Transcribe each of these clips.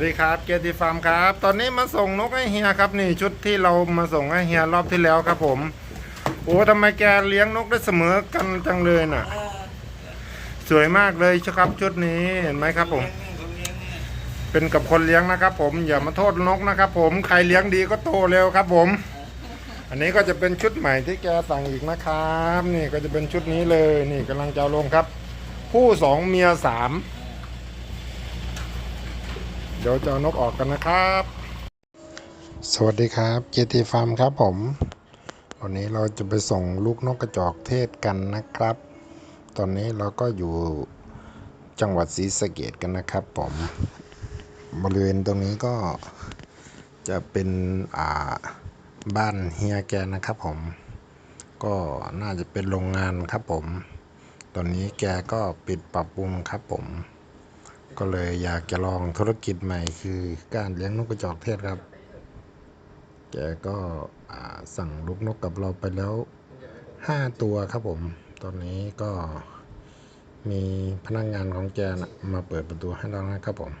ดีครับเกียรติฟาร์มครับ ตอนนี้มาส่งนกให้เฮียครับนี่ชุดที่เรามาส่งให้เฮียรอบที่แล้วครับผม โอ้ทำไมแกเลี้ยงนกได้เสมอกันจังเลยน่ะ สวยมากเลยครับชุดนี้เห็นไหมครับผม เป็นกับคนเลี้ยงนะครับผมอย่ามาโทษนกนะครับผมใครเลี้ยงดีก็โตเร็วครับผม อันนี้ก็จะเป็นชุดใหม่ที่แกสั่งอีกนะครับ นี่ก็จะเป็นชุดนี้เลยนี่กำลังจะเอาลงครับ ผู้สองเมียสาม เดี๋ยวจะเอานกออกกันนะครับ สวัสดีครับเจตีฟาร์มครับผม วันนี้เราจะไปส่งลูกนกกระจอกเทศกันนะครับ ตอนนี้เราก็อยู่จังหวัดศรีสะเกดกันนะครับผมบริเวณตรงนี้ก็จะเป็นอ่าบ้านเฮียแกนะครับผม ก็น่าจะเป็นโรงงานครับผม ตอนนี้แกก็ปิดปรับปรุงครับผม ก็เลยอยากจะลองธุรกิจใหม่คือการเลี้ยงนกกระจอกเทศครับ แกก็สั่งลูกนกกับเราไปแล้ว 5 ตัวครับผม ตอนนี้ก็มีพนักงานของแกนะมาเปิดประตูให้เรานะครับผม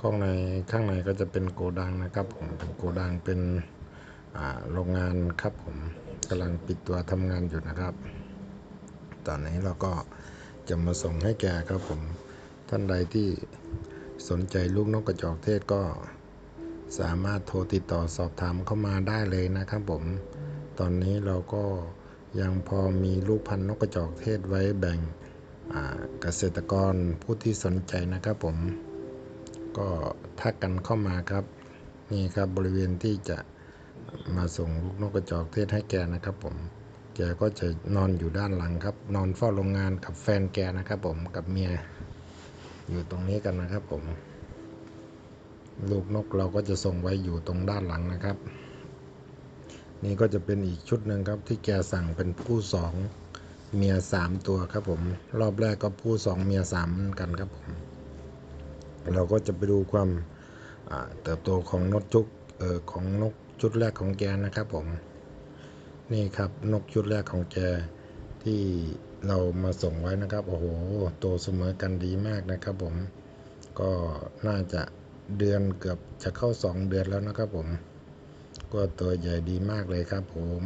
ข้างในข้างในก็จะเป็นโกดังนะครับผม เป็นโกดังเป็นโรงงานครับผมกำลังปิดตัวทำงานอยู่นะครับ ตอนนี้เราก็จะมาส่งให้แกครับผม ท่านใดที่สนใจลูกนกกระจอกเทศก็สามารถโทรติดต่อสอบถามเข้ามาได้เลยนะครับผม ตอนนี้เราก็ยังพอมีลูกพันธุ์นกกระจอกเทศไว้แบ่งเกษตรกรผู้ที่สนใจนะครับผม ก็ทักกันเข้ามาครับ นี่ครับบริเวณที่จะมาส่งลูกนกกระจอกเทศให้แกนะครับผม แกก็จะนอนอยู่ด้านหลังครับ นอนเฝ้าโรงงานกับแฟนแกนะครับผมกับเมีย อยู่ตรงนี้กันนะครับผม ลูกนกเราก็จะส่งไว้อยู่ตรงด้านหลังนะครับ นี่ก็จะเป็นอีกชุดหนึ่งครับที่แกสั่งเป็นผู้สองเมียสามตัวครับผม รอบแรกก็ผู้สองเมียสามกันครับผม เราก็จะไปดูความเติบโตของนกจุกเออของนกชุดแรกของแกนะครับผม นี่ครับนกชุดแรกของแก ที่เรามาส่งไว้นะครับ โอ้โหโตเสมอกันดีมากนะครับผม ก็น่าจะเดือนเกือบจะเข้าสองเดือนแล้วนะครับผม ก็ตัวใหญ่ดีมากเลยครับผม